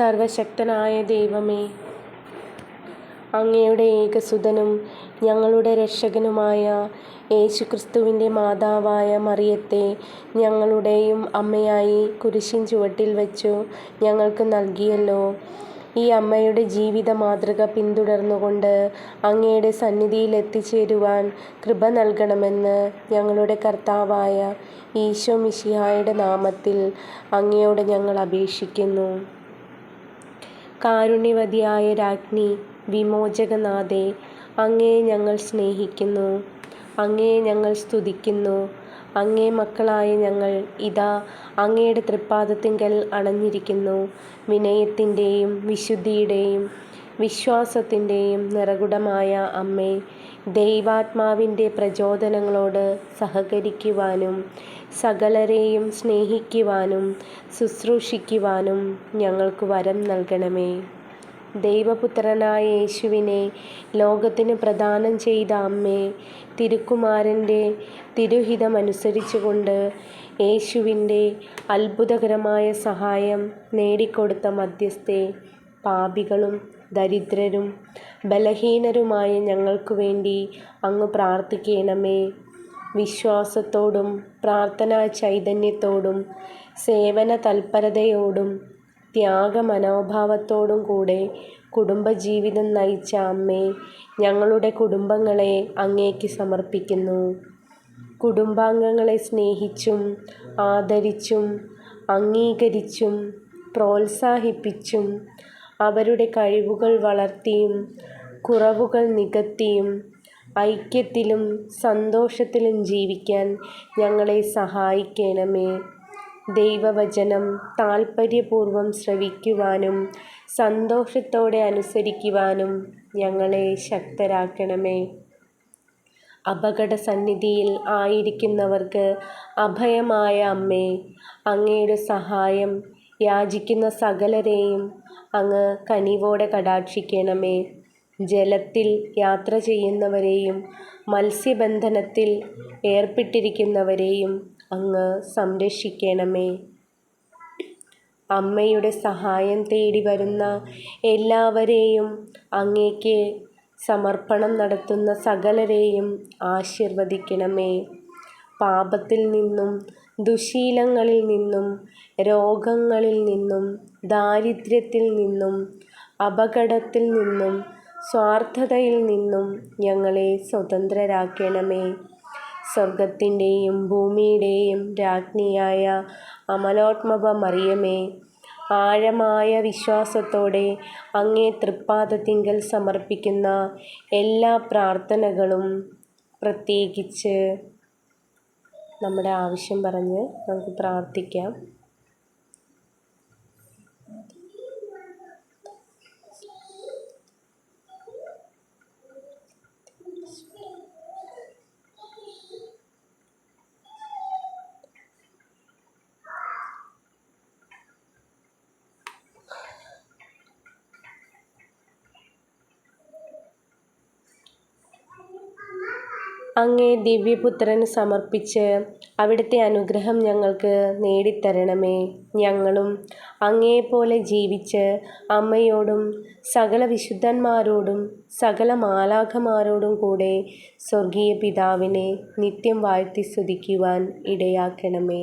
സർവശക്തനായ ദൈവമേ. അങ്ങയുടെ ഏകസുതനും ഞങ്ങളുടെ രക്ഷകനുമായ യേശുക്രിസ്തുവിന്റെ മാതാവായ മറിയത്തെ ഞങ്ങളുടെയും അമ്മയായി കുരിശിൻ ചുവട്ടിൽ വച്ചു ഞങ്ങൾക്ക് നൽകിയല്ലോ. ഈ അമ്മയുടെ ജീവിത മാതൃക പിന്തുടർന്നുകൊണ്ട് അങ്ങയുടെ സന്നിധിയിൽ എത്തിച്ചേരുവാൻ കൃപ നൽകണമെന്ന് ഞങ്ങളുടെ കർത്താവായ ഈശോ മിശിഹായുടെ നാമത്തിൽ അങ്ങയോട് ഞങ്ങൾ അപേക്ഷിക്കുന്നു. കാരുണ്യവതിയായ രാജ്ഞി വിമോചകനാഥേ അങ്ങേ ഞങ്ങൾ സ്നേഹിക്കുന്നു. അങ്ങേ ഞങ്ങൾ സ്തുതിക്കുന്നു. അങ്ങേ മക്കളായ ഞങ്ങൾ ഇതാ അങ്ങയുടെ തൃപ്പാദത്തിങ്കൽ അണഞ്ഞിരിക്കുന്നു. വിനയത്തിന്റെയും വിശുദ്ധിയുടെയും വിശ്വാസത്തിന്റെയും നിറകുടമായ അമ്മേ ദൈവാത്മാവിന്റെ പ്രചോദനങ്ങളോട് സഹകരിക്കുവാനും സകലരെയും സ്നേഹിക്കുവാനും ശുശ്രൂഷിക്കുവാനും ഞങ്ങൾക്ക് വരം നൽകണമേ. ദൈവപുത്രനായ യേശുവിനെ ലോകത്തിന് പ്രദാനം ചെയ്ത അമ്മേ തിരുക്കുമാരന്റെ തിരുഹിതമനുസരിച്ചുകൊണ്ട് യേശുവിന്റെ അത്ഭുതകരമായ സഹായം നേടിക്കൊടുത്ത മധ്യസ്ഥെ പാപികളും ദരിദ്രരും ബലഹീനരുമായ ഞങ്ങൾക്കു വേണ്ടി അങ്ങ് പ്രാർത്ഥിക്കണമേ. വിശ്വാസത്തോടും പ്രാർത്ഥനാ ചൈതന്യത്തോടും സേവന തൽപരതയോടും ത്യാഗമനോഭാവത്തോടും കൂടെ കുടുംബജീവിതം നയിച്ച അമ്മേ ഞങ്ങളുടെ കുടുംബങ്ങളെ അങ്ങേക്ക് സമർപ്പിക്കുന്നു. കുടുംബാംഗങ്ങളെ സ്നേഹിച്ചും ആദരിച്ചും അംഗീകരിച്ചും പ്രോത്സാഹിപ്പിച്ചും അവരുടെ കഴിവുകൾ വളർത്തിയും കുറവുകൾ നികത്തിയും ഐക്യത്തിലും സന്തോഷത്തിലും ജീവിക്കാൻ ഞങ്ങളെ സഹായിക്കണമേ. ദൈവവചനം താൽപ്പര്യപൂർവം ശ്രവിക്കുവാനും സന്തോഷത്തോടെ അനുസരിക്കുവാനും ഞങ്ങളെ ശക്തരാക്കണമേ. അപകട സന്നിധിയിൽ ആയിരിക്കുന്നവർക്ക് അഭയമായ അമ്മേ അങ്ങയുടെ സഹായം യാചിക്കുന്ന സകലരെയും അങ്ങ് കനിവോടെ കടാക്ഷിക്കണമേ. ജലത്തിൽ യാത്ര ചെയ്യുന്നവരെയും മത്സ്യബന്ധനത്തിൽ ഏർപ്പെട്ടിരിക്കുന്നവരെയും അങ്ങ് സംരക്ഷിക്കണമേ. അമ്മയുടെ സഹായം തേടി വരുന്ന എല്ലാവരെയും അങ്ങേക്ക് സമർപ്പണം നടത്തുന്ന സകലരെയും ആശീർവദിക്കണമേ. പാപത്തിൽ നിന്നും ദുശീലങ്ങളിൽ നിന്നും രോഗങ്ങളിൽ നിന്നും ദാരിദ്ര്യത്തിൽ നിന്നും അപകടത്തിൽ നിന്നും സ്വാർത്ഥതയിൽ നിന്നും ഞങ്ങളെ സ്വതന്ത്രരാക്കണമേ. സ്വർഗത്തിന്റെയും ഭൂമിയുടെയും രാജ്ഞിയായ അമലോത്മവ മറിയമേ ആഴമായ വിശ്വാസത്തോടെ അങ്ങേ തൃപ്പാദത്തിങ്കൽ സമർപ്പിക്കുന്ന എല്ലാ പ്രാർത്ഥനകളും പ്രത്യേകിച്ച് നമ്മുടെ ആവശ്യം പറഞ്ഞ് നമുക്ക് പ്രാർത്ഥിക്കാം. അങ്ങേ ദിവ്യപുത്രന് സമർപ്പിച്ച് അവിടുത്തെ അനുഗ്രഹം ഞങ്ങൾക്ക് നേടിത്തരണമേ. ഞങ്ങളും അങ്ങേപോലെ ജീവിച്ച് അമ്മയോടും സകല വിശുദ്ധന്മാരോടും സകല മാലാഖമാരോടും കൂടെ സ്വർഗീയ പിതാവിനെ നിത്യം വാഴ്ത്തി സ്തുതിക്കുവാൻ ഇടയാക്കണമേ.